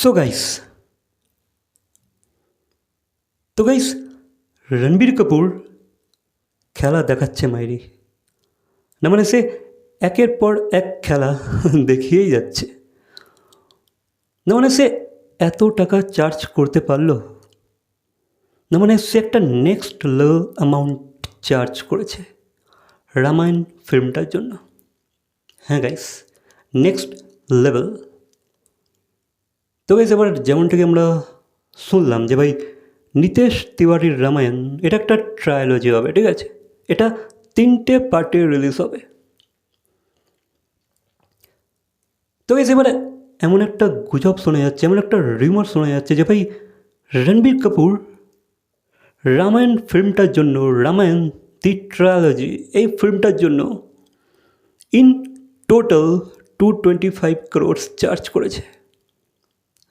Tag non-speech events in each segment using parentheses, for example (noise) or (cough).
So guys তো guys Ranbir Kapoor খেলা দেখাচ্ছে মাইরি। না মানে সে একের পর এক খেলা (laughs) দেখিয়েই যাচ্ছে। না মানে সে এত টাকা চার্জ করতে পারল। না মানে সে একটা নেক্সট লেভেল অ্যামাউন্ট চার্জ করেছে রামায়ণ ফিল্মটার জন্য। হ্যাঁ গাইস নেক্সট লেভেল তো গাইস এবার যেমনটাকে আমরা শুনলাম যে ভাই নিতেশ তিওয়ারির রামায়ণ, এটা একটা ট্রায়োলজি হবে, ঠিক আছে? এটা তিনটে পার্টে রিলিজ হবে। তো গাইস এবারে এমন একটা গুজব শোনা যাচ্ছে, এমন একটা রিমার শোনা যাচ্ছে যে ভাই রণবীর কাপুর রামায়ণ ফিল্মটার জন্য, রামায়ণ দি ট্রায়োলজি এই ফিল্মটার জন্য in total two twenty five crores charge করেছে।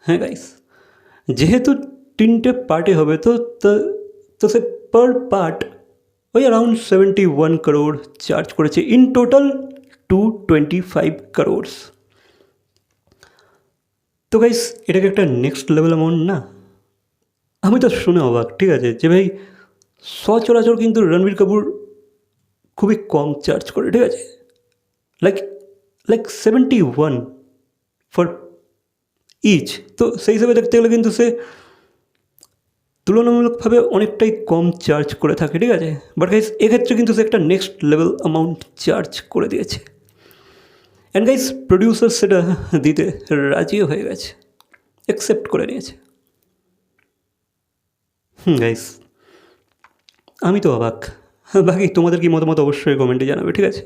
হ্যাঁ গাইস যেহেতু তিনটে পার্টে হবে, তো, তো- সে পার পার্ট ওই around seventy one crore charge করেছে। In total two twenty five crores তো গাইস এটাকে একটা নেক্সট লেভেল অ্যামাউন্ট না? আমি তো শুনে অবাক, ঠিক আছে? যে ভাই, সচরাচর কিন্তু রণবীর কাপুর খুবই কম চার্জ করে, ঠিক আছে? Like like seventy one for each তো সেই হিসাবে দেখতে গেলে কিন্তু সে তুলনামূলকভাবে অনেকটাই কম চার্জ করে থাকে, ঠিক আছে? বাট গাইস এক্ষেত্রে কিন্তু সে একটা নেক্সট লেভেল অ্যামাউন্ট চার্জ করে দিয়েছে। অ্যান্ড গাইস প্রডিউসার সেটা দিতে রাজিও হয়ে গেছে। অ্যাকসেপ্ট করে নিয়েছে। হুম গাইস আমি তো অবাক। বাকি তোমাদের কি মতামত অবশ্যই কমেন্টে জানাবে, ঠিক আছে?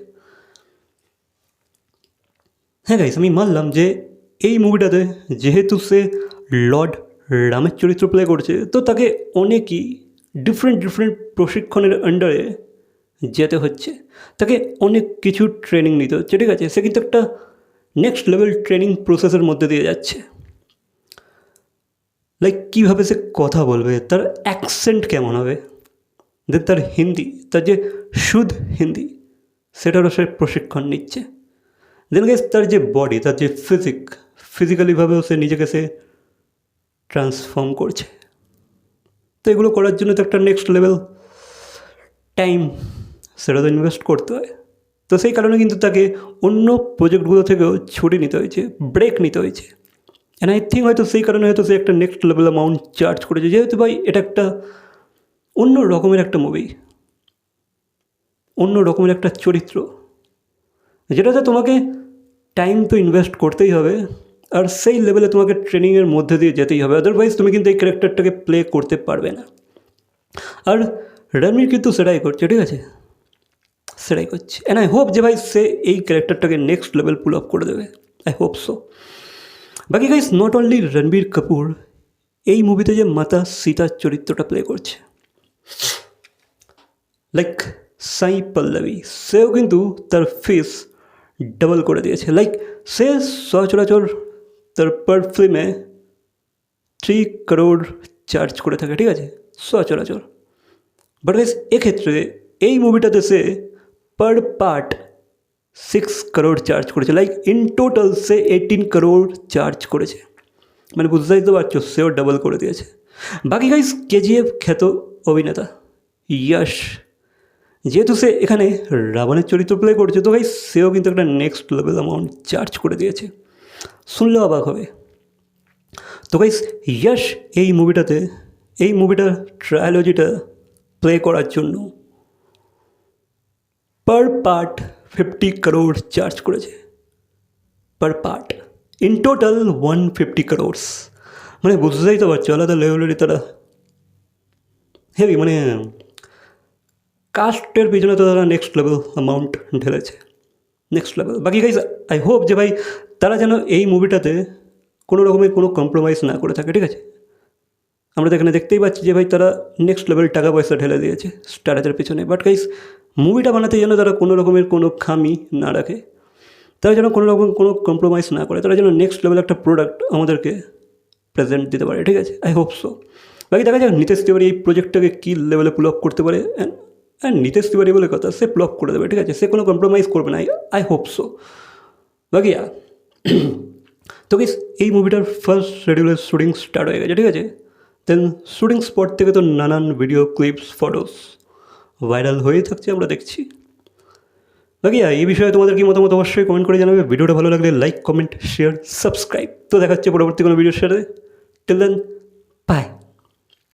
হ্যাঁ গাইস আমি মানলাম যে এই মুভিটাতে যেহেতু সে লর্ড রামের চরিত্র প্লে করছে, তো তাকে অনেকই ডিফারেন্ট ডিফারেন্ট প্রশিক্ষণের আন্ডারে যেতে হচ্ছে। তাকে অনেক কিছু ট্রেনিং নিতে হচ্ছে, ঠিক আছে? সে কিন্তু একটা নেক্সট লেভেল ট্রেনিং প্রসেসের মধ্যে দিয়ে যাচ্ছে। লাইক কীভাবে সে কথা বলবে, তার অ্যাকসেন্ট কেমন হবে? দেন তার হিন্দি, তার যে শুদ্ধ হিন্দি, সেটারও সে প্রশিক্ষণ নিচ্ছে। দেন গেস তার যে বডি তার যে ফিজিক ফিজিক্যালিভাবেও সে নিজেকে সে ট্রান্সফর্ম করছে। তো এগুলো করার জন্য তো একটা নেক্সট লেভেল টাইম সেটা তো ইনভেস্ট করতে হয়। তো সেই কারণে কিন্তু তাকে অন্য প্রজেক্টগুলো থেকেও ছুটি নিতে হয়েছে ব্রেক নিতে হয়েছে। অ্যান্ড আই থিঙ্ক হয়তো সেই কারণে হয়তো সে একটা নেক্সট লেভেল অ্যামাউন্ট চার্জ করেছে। যেহেতু ভাই এটা একটা অন্য রকমের একটা মুভি অন্য রকমের একটা চরিত্র। যেটাতে তোমাকে টাইম তো ইনভেস্ট করতেই হবে। আর সেই লেভেলে তোমাকে ট্রেনিংয়ের মধ্যে দিয়ে যেতেই হবে আদারওয়াইজ তুমি কিন্তু এই ক্যারেক্টারটাকে প্লে করতে পারবে না। আর রণবীর কিন্তু সেটাই করছে, ঠিক আছে? সেটাই করছে। অ্যান্ড আই হোপ যে ভাই সে এই ক্যারেক্টারটাকে নেক্সট লেভেল পুল আপ করে দেবে। আই হোপ সো বাকি guys not only Ranbir Kapoor এই মুভিতে যে মাতা সীতার চরিত্রটা প্লে করছে। লাইক সাই পল্লবী সেও কিন্তু তার ফিস ডাবল করে দিয়েছে। লাইক সে সচরাচর তার পার ফিল্মে থ্রি করোড় চার্জ করে থাকে, ঠিক আছে? সচরাচর বাট গাইস এক্ষেত্রে এই মুভিটাতে সে per part six crore charge করেছে। লাইক ইন টোটাল সে এইটিন করোড় চার্জ করেছে। মানে বুঝতেই তো পারছ, সেও ডাবল করে দিয়েছে। বাকি গাইস কেজিএফ খ্যাত অভিনেতা ইয়াশ, যেহেতু সে এখানে রাবণের চরিত্র প্লে করছে, তো গাইস সেও কিন্তু একটা নেক্সট লেভেল অ্যামাউন্ট চার্জ করে দিয়েছে। শুনলেও অবাক হবে। তো গাইস ইয়াশ এই মুভিটাতে এই মুভিটার ট্রায়োলজিটা প্লে করার জন্য per part fifty crore charge করেছে। Per part in total one fifty crores মানে বুঝতেই তো পারছ, আলাদা লেভেলেরই তারা হেভি মানে কাস্টের পিছনে তো তারা নেক্সট লেভেল অ্যামাউন্ট ঢেলেছে। নেক্সট লেভেল বাকি গাইজ আই হোপ যে ভাই তারা যেন এই মুভিটাতে কোনো রকমের কোনো কম্প্রোমাইজ না করে থাকে, ঠিক আছে? আমরা তো এখানে দেখতেই পাচ্ছি যে ভাই তারা নেক্সট লেভেল টাকা পয়সা ঢেলে দিয়েছে স্টারেজের পিছনে। বাট গাইস মুভিটা বানাতে যেন তারা কোনো রকমের কোনো খামি না রাখে, তারা যেন কোনো রকম কোনো কম্প্রোমাইজ না করে, তারা যেন নেক্সট লেভেল একটা প্রোডাক্ট আমাদেরকে প্রেজেন্ট দিতে পারে, ঠিক আছে? আই হোপ সো বাকি দেখা যাক, নিতেশ তিওয়ারি এই প্রজেক্টটাকে কী লেভেলে পুল করতে পারে অ্যান্ড নিতেশ তিওয়ারি বলে কথা, সে পুল আপ করে দেবে, ঠিক আছে? সে কোনো কম্প্রোমাইজ করবে না আই হোপ সো বাকি তো গিস এই মুভিটার ফার্স্ট শেডিউলের শুটিং স্টার্ট হয়ে গেছে, ঠিক আছে? দেন শুটিং স্পট থেকে তো নানান ভিডিও ক্লিপস ফটোস ভাইরাল হয়েই থাকছে, আমরা দেখছি। বাকি এই বিষয়ে তোমাদের কি মতামত অবশ্যই কমেন্ট করে জানাবে। ভিডিওটা ভালো লাগলে লাইক কমেন্ট শেয়ার সাবস্ক্রাইব তো দেখাচ্ছে পরবর্তী কোনো ভিডিওর সাথে টেল দেন বাই